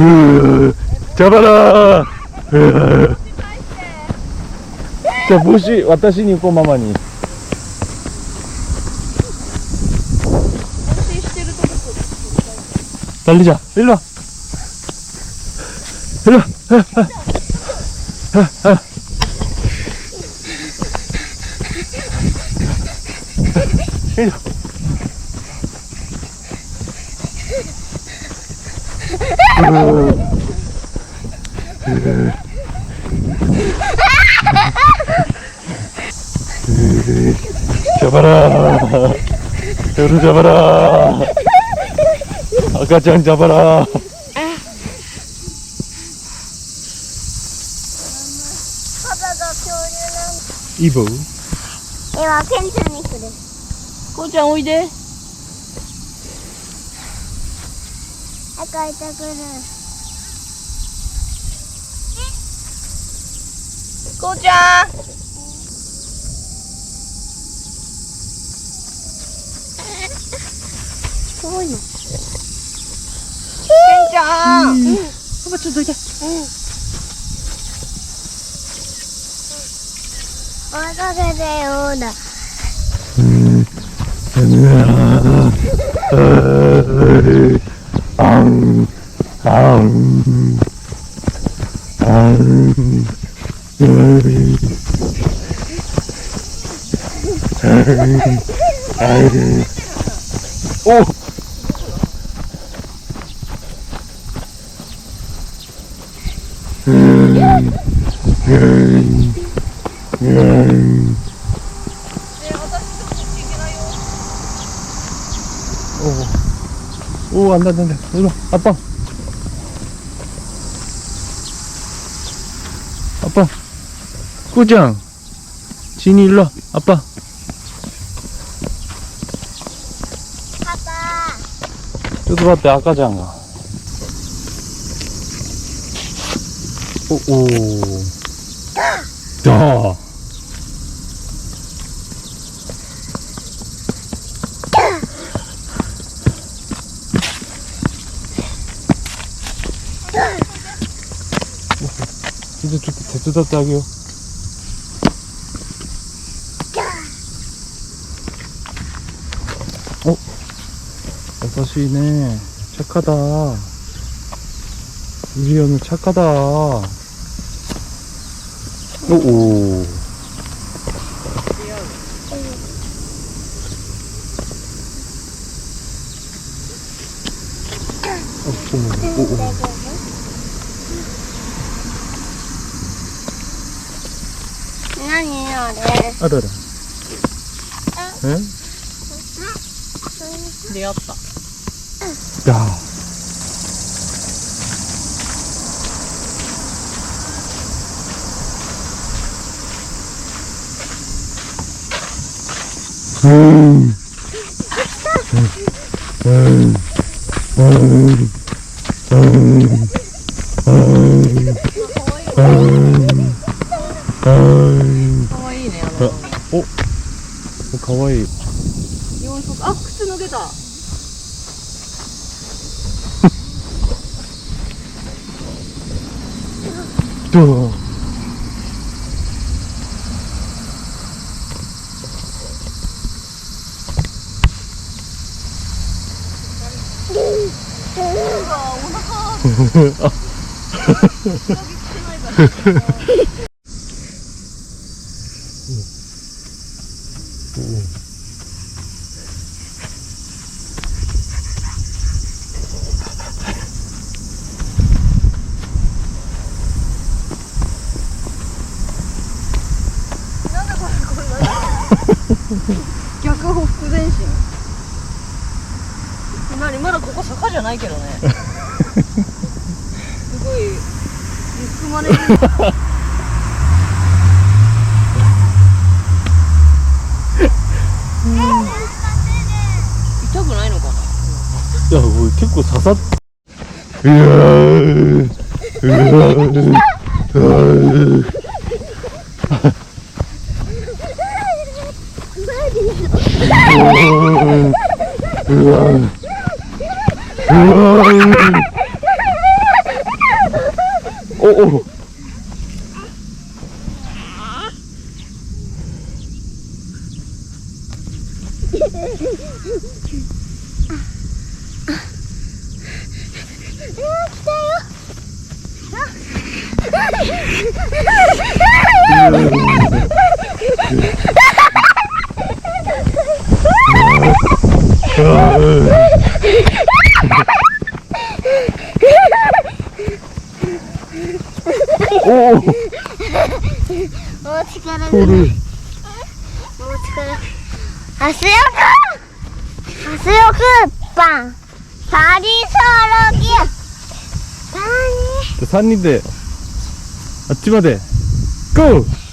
으, 잡아라. 으. 자, 무시, 와타시니 꼬마마니. 安定してるとこ 달리자. 일로 와. 일로 와. 일로 와. 잡아라. 여루 잡아라. 아까짱 잡아라. 이보. ではペンツにするこうちゃんおいで 帰いてくる。こうちゃん。怖いの。けん。ちゃん。うん、パパちょっとどいて。うん。ようだ。 오! 오, 안 닿는데. 이리 아빠. 아빠. 꾸장. 진이 일로, 와, 아빠. パパ 저도 봤대, 아까 장가. 오, 오. 야. 좀 대두다 딱이요. 어? 여섯이네. 착하다. 우리 형은 착하다. 오, 오. 어, 아니에요, 네. 어더라. 응? 내었다. 야. 음. 음. 음. 음. 음. 음. お。かわい。いあ靴脱げた。どう？あ ね。逆歩幅前進なにまだここ坂じゃないけどねすごいリスクマ 야, 뭐, 캡코 사사. 으아, 으아, 으아, 으아, 오, 오. おお力。古お力。ハスヨくんハスヨくんパンパリソロギパニ3人で 인데. 아찌마대. 고!